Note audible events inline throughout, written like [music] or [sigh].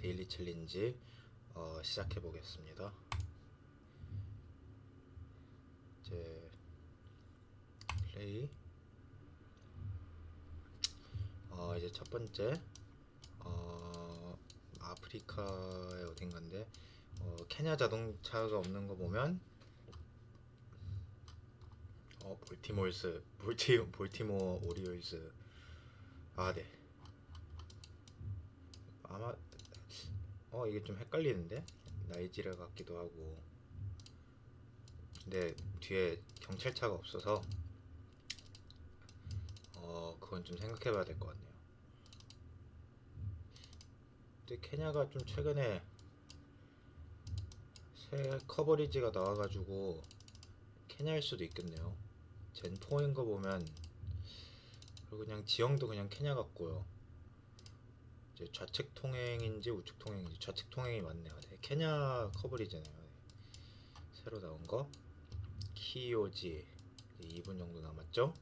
데일리 챌린지 어, 시작해 보겠습니다. 이제 플레이 어, 이제 첫 번째 어, 아프리카의 어딘가인데 어, 케냐 자동차가 없는 거 보면 어 볼티몰스 볼티 볼티모어 오리올스 아 네. 아마 어 이게 좀 헷갈리는데 나이지리아 같기도 하고 근데 뒤에 경찰차가 없어서 어 그건 좀 생각해 봐야 될 것 같네요. 근데 케냐가 좀 최근에 새 커버리지가 나와가지고 케냐일 수도 있겠네요. 젠4인 거 보면 그리고 그냥 지형도 그냥 케냐 같고요. 이제 좌측 통행인지 우측 통행인지 좌측 통행이 맞네요. 네, 케냐 커버리잖아요. 네. 새로 나온 거 키오지 2분 정도 남았죠?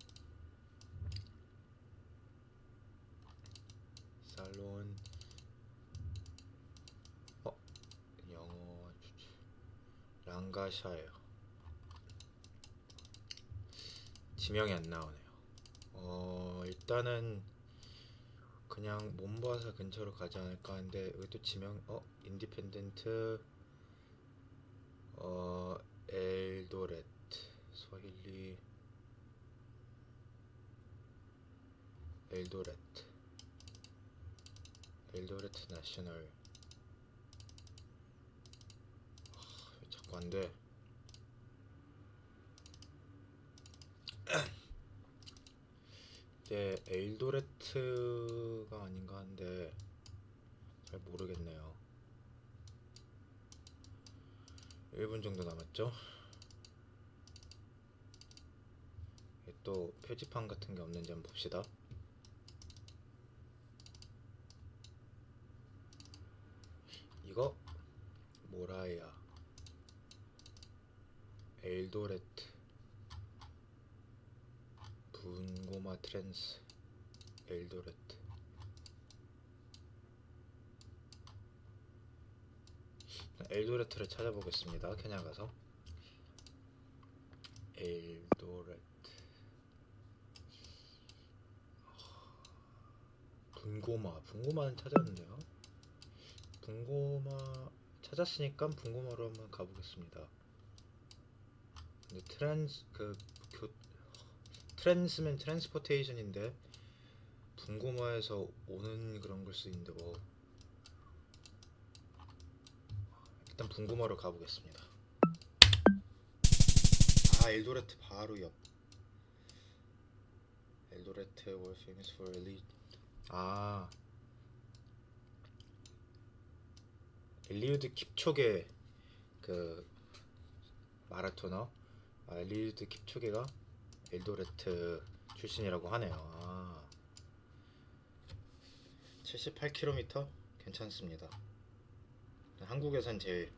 살론 어 영어 랑가샤예요. 지명이 안 나오네요. 어 일단은 그냥 몬바사 근처로 가지 않을까 하는데 여기 또 지명 어? 인디펜던트 어 엘도레트 스와힐리 엘도레트 엘도레트 아, 왜 자꾸 안돼 이제 엘도레트가 아닌가 한데 잘 모르겠네요. 1분 정도 남았죠? 또 표지판 같은 게 없는지 한번 봅시다. 이거 모라야 엘도레트 분고마 트랜스 엘도레트 엘도레트를 찾아보겠습니다. 케냐 가서 엘도레트 분고마 분고마는 찾았는데요. 분고마 찾았으니까 분고마로 한번 가보겠습니다. 근데 트랜스 그 교 트랜스면 트랜스포테이션인데 분고마에서 오는 그런 걸수 있는데 뭐 일단 분고마로 가보겠습니다. 아 엘도레트 바로 옆. 엘도레트 were famous for elite. 아 엘리우드 킵초게 그 마라토너 아, 엘리우드 킵초게가 엘도레트 출신이라고 하네요. 아, 78km 괜찮습니다. 한국에선 제일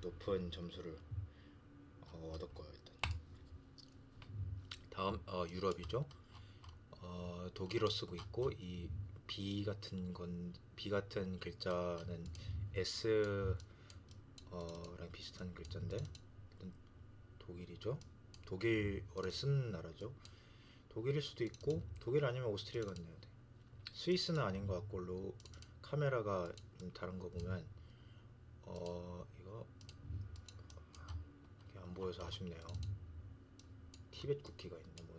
높은 점수를 어, 얻었고요. 일단 다음 어, 유럽이죠. 어, 독일어 쓰고 있고 이 B 같은 건 B 같은 글자는 S 어랑 비슷한 글자인데 독일이죠. 독일어를 쓰는 나라죠. 독일일 수도 있고 독일 아니면 오스트리아 같네요. 네. 스위스는 아닌 것 같고 로 카메라가 좀 다른 거 보면 어 이거 안 보여서 아쉽네요. 티벳 쿠키가 있네 뭐.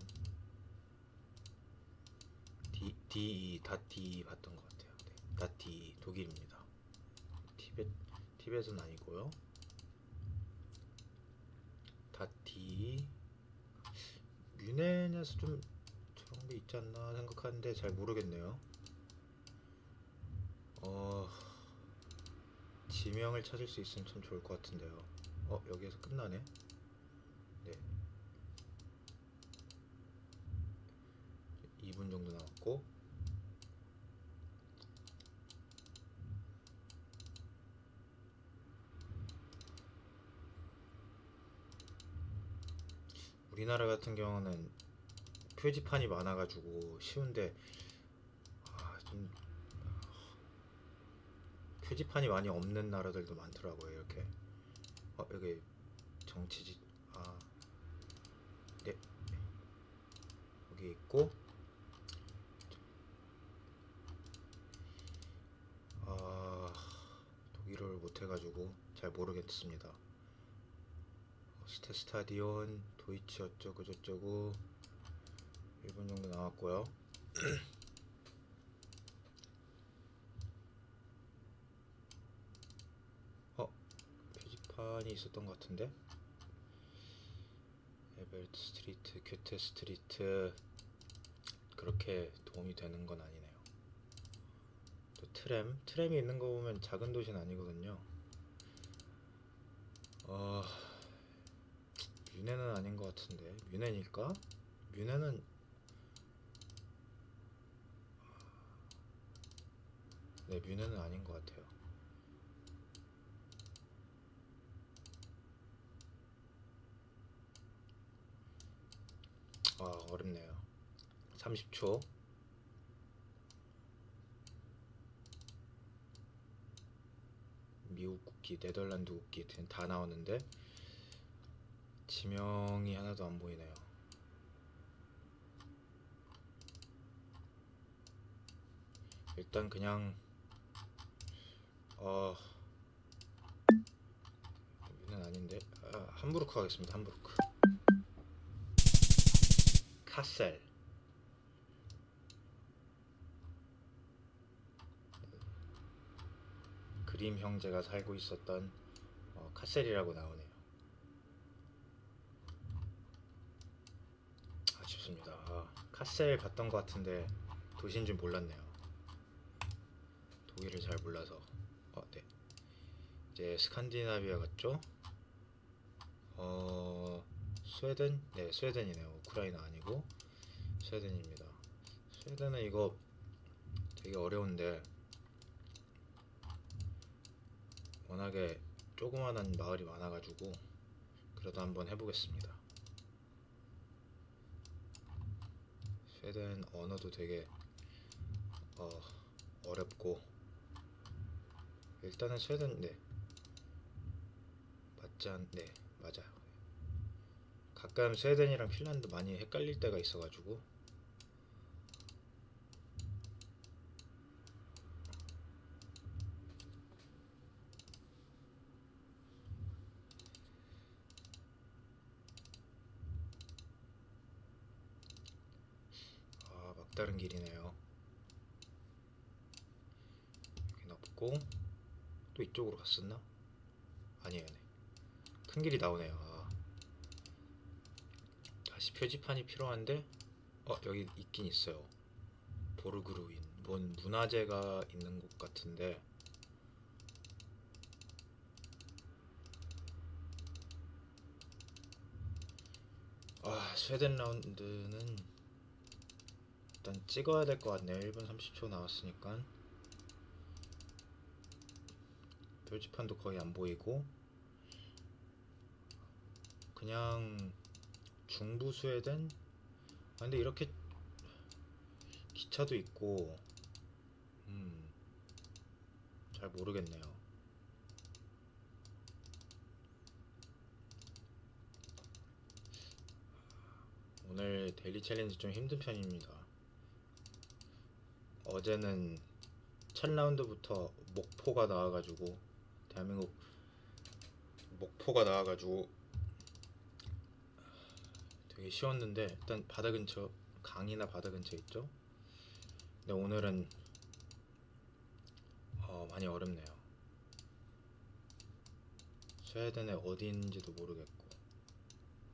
D D 다디 봤던 것 같아요. 네. 다디 독일입니다. 티벳 티벳은 아니고요. 다디 뮤넨에서 좀 저런 게 있지 않나 생각하는데 잘 모르겠네요. 어 지명을 찾을 수 있으면 참 좋을 것 같은데요. 어 여기에서 끝나네. 네. 2분 정도 남았고 우리나라 같은 경우는 표지판이 많아가지고 쉬운데 아, 좀 표지 표지판이 많이 없는 나라들도 많더라고요. 이렇게 어 여기 정치지 아 네. 여기 있고 아 독일어를 못해가지고 잘 모르겠습니다. 스테 스타디온 도이치 어쩌고 저쩌고 일본 정도 나왔고요. [clears throat] 어 표지판이 있었던 것 같은데 에벨트 스트리트, 큐테 스트리트 그렇게 도움이 되는 건 아니네요. 또 트램, 트램이 있는 거 보면 작은 도시는 아니거든요. 어, 뮌헨은 아닌 것 같은데 뮌헨일까? 뮌헨은 네 뮌헨은 아닌 것 같아요. 아 어렵네요. 30초. 미국 국기, 네덜란드 국기 다 나오는데 지명이 하나도 안 보이네요. 일단 그냥 어 여기는 아닌데 아, 함부르크 하겠습니다. 함부르크. 카셀. 그림 형제가 살고 있었던 어, 카셀이라고 나오네요. 아쉽습니다. 아, 카셀 갔던 것 같은데 도시인 줄 몰랐네요. 독일을 잘 몰라서. 어, 네. 이제 스칸디나비아 같죠? 어, 스웨덴? 네, 스웨덴이네요. 우크라이나 아니고 스웨덴입니다. 스웨덴은 이거 되게 어려운데 워낙에 조그만한 마을이 많아가지고 그래도 한번 해보겠습니다. 스웨덴 언어도 되게 어, 어렵고 일단은 스웨덴 네 맞지 않, 네 맞아요. 가끔 스웨덴이랑 핀란드 많이 헷갈릴 때가 있어가지고 아 막다른 길이네요. 여긴 없고 또 이쪽으로 갔었나? 아니에요. 네. 큰 길이 나오네요. 아. 다시 표지판이 필요한데 어 여기 있긴 있어요. 보르그루인 뭔 문화재가 있는 곳 같은데 아 스웨덴 라운드는 일단 찍어야 될 것 같네요. 1분 30초 나왔으니까 표지판도 거의 안 보이고 그냥 중부 스웨덴? 아 근데 이렇게 기차도 있고 음, 잘 모르겠네요. 오늘 데일리 챌린지 좀 힘든 편입니다. 어제는 첫 라운드부터 목포가 나와가지고 대한민국 목포가 나와가지고 되게 쉬웠는데 일단 바다 근처 강이나 바다 근처 있죠. 근데 오늘은 어, 많이 어렵네요. 스웨덴의 어디인지도 모르겠고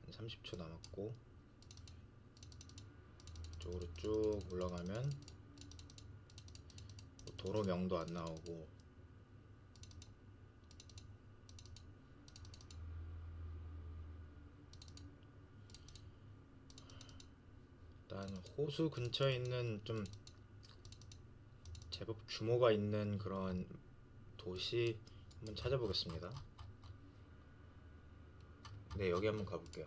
한 30초 남았고 이쪽으로 쭉 올라가면 도로 명도 안 나오고 약간 호수 근처에 있는 좀 제법 규모가 있는 그런 도시 한번 찾아보겠습니다. 네, 여기 한번 가볼게요.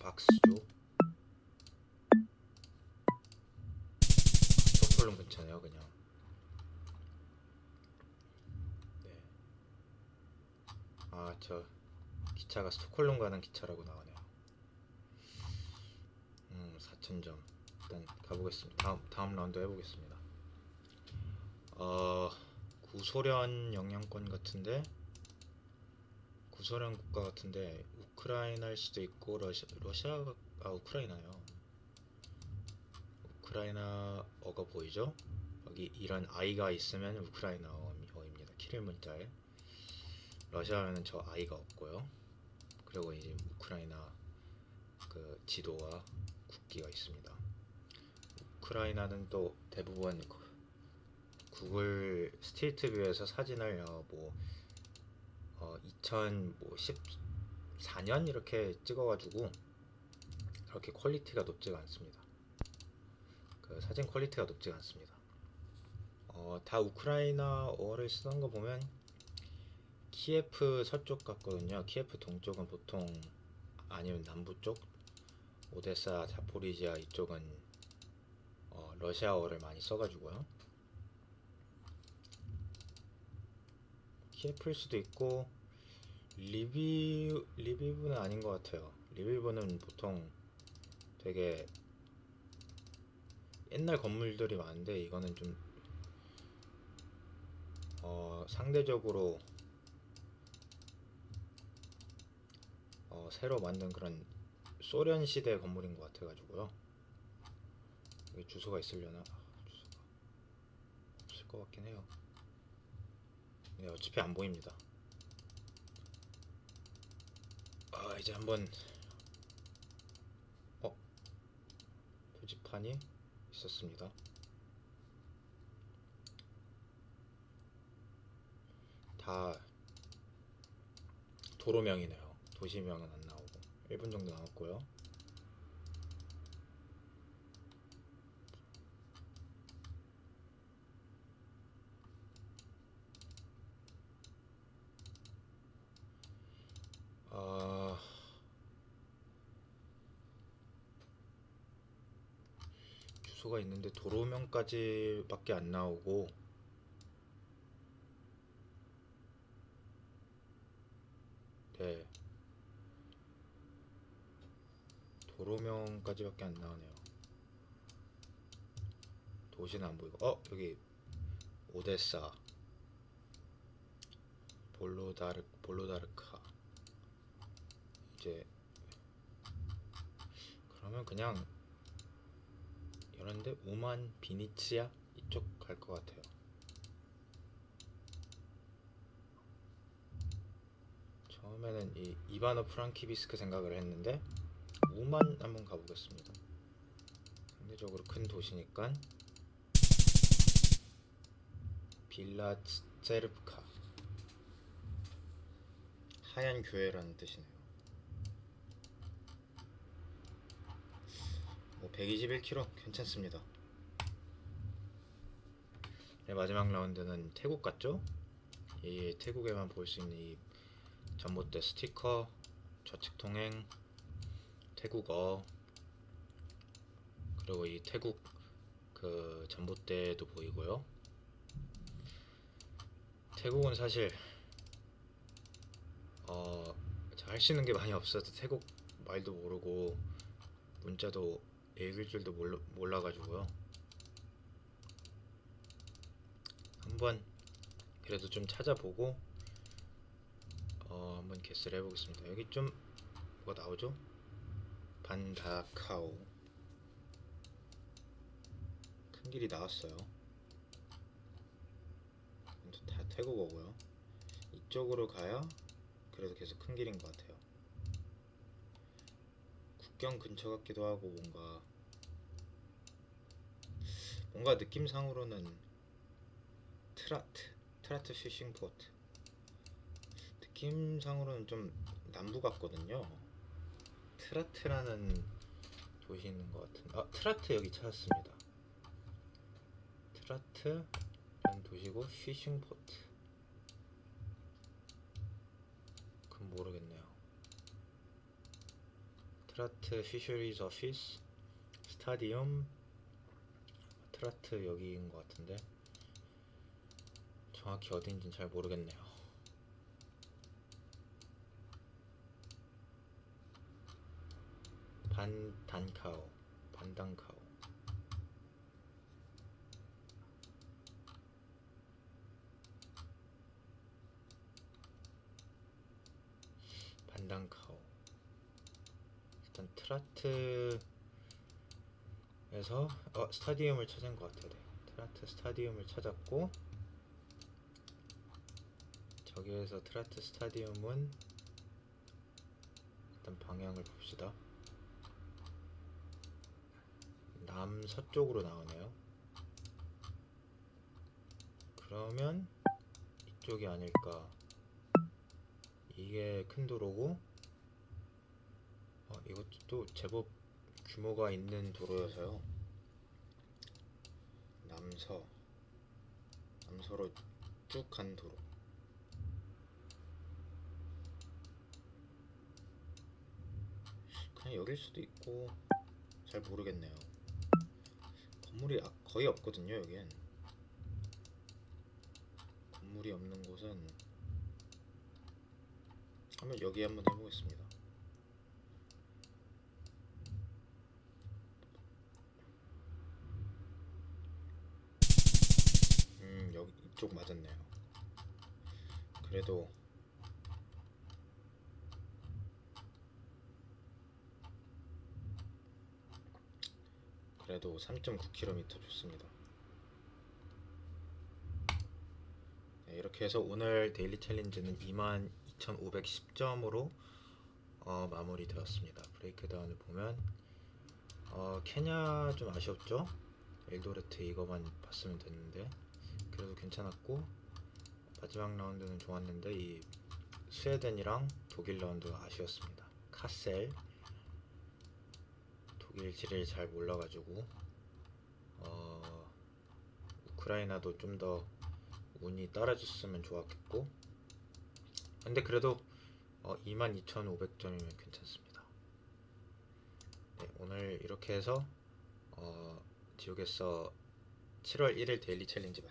박수죠. 스톡홀름 괜찮아요, 그냥. 네. 아, 저 기차가 스톡홀름 가는 기차라고 나오네요. 음 4,000점. 일단 가보겠습니다. 다음 다음 라운드 해보겠습니다. 어 구소련 영향권 같은데 구소련 국가 같은데 우크라이나일 수도 있고 러시아 러시아가 아 우크라이나요. 우크라이나어가 보이죠? 여기 이런 아이가 있으면 우크라이나어입니다. 키릴 문자에 러시아에는 저 아이가 없고요. 그리고 이제 우크라이나 그 지도와 국기가 있습니다. 우크라이나는 또 대부분 그 구글 스트리트 뷰에서 사진을 어, 뭐 어, 2014년 이렇게 찍어가지고 그렇게 퀄리티가 높지가 않습니다. 그 사진 퀄리티가 높지가 않습니다. 어, 다 우크라이나어를 쓰는 거 보면 키예프 서쪽 같거든요. 키예프 동쪽은 보통 아니면 남부 쪽 오데사, 자포리지아 이쪽은 어, 러시아어를 많이 써가지고요. 키예프일 수도 있고 리비 리비브는 아닌 것 같아요. 리비브는 보통 되게 옛날 건물들이 많은데 이거는 좀 어, 상대적으로 어, 새로 만든 그런 소련 시대 건물인 것 같아가지고요. 여기 주소가 있으려나? 아, 주소가 없을 것 같긴 해요. 네, 어차피 안 보입니다. 아, 이제 한번 어 표지판이 있었습니다. 다 도로명이네요. 도시명은 안 나오고 1분 정도 남았고요. 아 주소가 있는데 도로명까지밖에 안 나오고 네 도로명까지밖에 안 나오네요. 도시는 안 보이고. 어? 여기 오데사. 볼로다르 볼로다르카. 이제 그러면 그냥 이런데 우만 비니치아 이쪽 갈 것 같아요. 처음에는 이 이바노 프랑키비스크 생각을 했는데 우만 한번 가보겠습니다. 상대적으로 큰 도시니까 빌라체르프카 하얀 교회라는 뜻이네요. 뭐 121km 괜찮습니다. 네, 마지막 라운드는 태국 같죠? 이 태국에만 볼 수 있는 이 전봇대 스티커, 좌측 통행, 태국어, 그리고 이 태국 그 전봇대도 보이고요. 태국은 사실 어, 할 수 있는 게 많이 없어서 태국 말도 모르고 문자도 읽을 줄도 몰라, 몰라가지고요. 한번 그래도 좀 찾아보고 어, 한번 개스를 해보겠습니다. 여기 좀 뭐가 나오죠? 반다카오 큰 길이 나왔어요. 다 태국어고요. 이쪽으로 가야 그래도 계속 큰 길인 것 같아요. 국경 근처 같기도 하고 뭔가 뭔가 느낌상으로는 트라트 트라트 피싱 포트 느낌상으로는 좀 남부 같거든요. 트라트라는 도시 있는 것 같은. 아 트라트 여기 찾았습니다. 트라트라는 도시고 피싱 포트. 그건 모르겠네요. 트라트 피셔리즈 오피스 스타디움 트라트 여기인 것 같은데 정확히 어딘지는 잘 모르겠네요. 반 단카오 반단카오 반단카오 일단 트라트에서 어 스타디움을 찾은 것 같아요. 네. 트라트 스타디움을 찾았고 저기에서 트라트 스타디움은 일단 방향을 봅시다. 남서쪽으로 나오네요. 그러면 이쪽이 아닐까. 이게 큰 도로고, 어, 이것도 또 제법 규모가 있는 도로여서요. 남서, 남서로 쭉 간 도로. 그냥 여길 수도 있고, 잘 모르겠네요. 건물이 아- 거의 없거든요, 여긴. 건물이 없는 곳은 한번 여기 한번 해보겠습니다. 음, 여기 이쪽 맞았네요. 그래도 그래도 3.9km 좋습니다. 네, 이렇게 해서 오늘 데일리 챌린지는 22,510점으로 어, 마무리되었습니다. 브레이크다운을 보면 어, 케냐 좀 아쉬웠죠? 엘도레트 이거만 봤으면 됐는데 그래도 괜찮았고 마지막 라운드는 좋았는데 이 스웨덴이랑 독일 라운드가 아쉬웠습니다. 카셀 독 일지를 잘 몰라가지고 어, 우크라이나도 좀 더 운이 따라줬으면 좋았겠고 근데 그래도 어, 22,500점이면 괜찮습니다. 네, 오늘 이렇게 해서 어, 지옥에서 7월 1일 데일리 챌린지 마쳤습니다.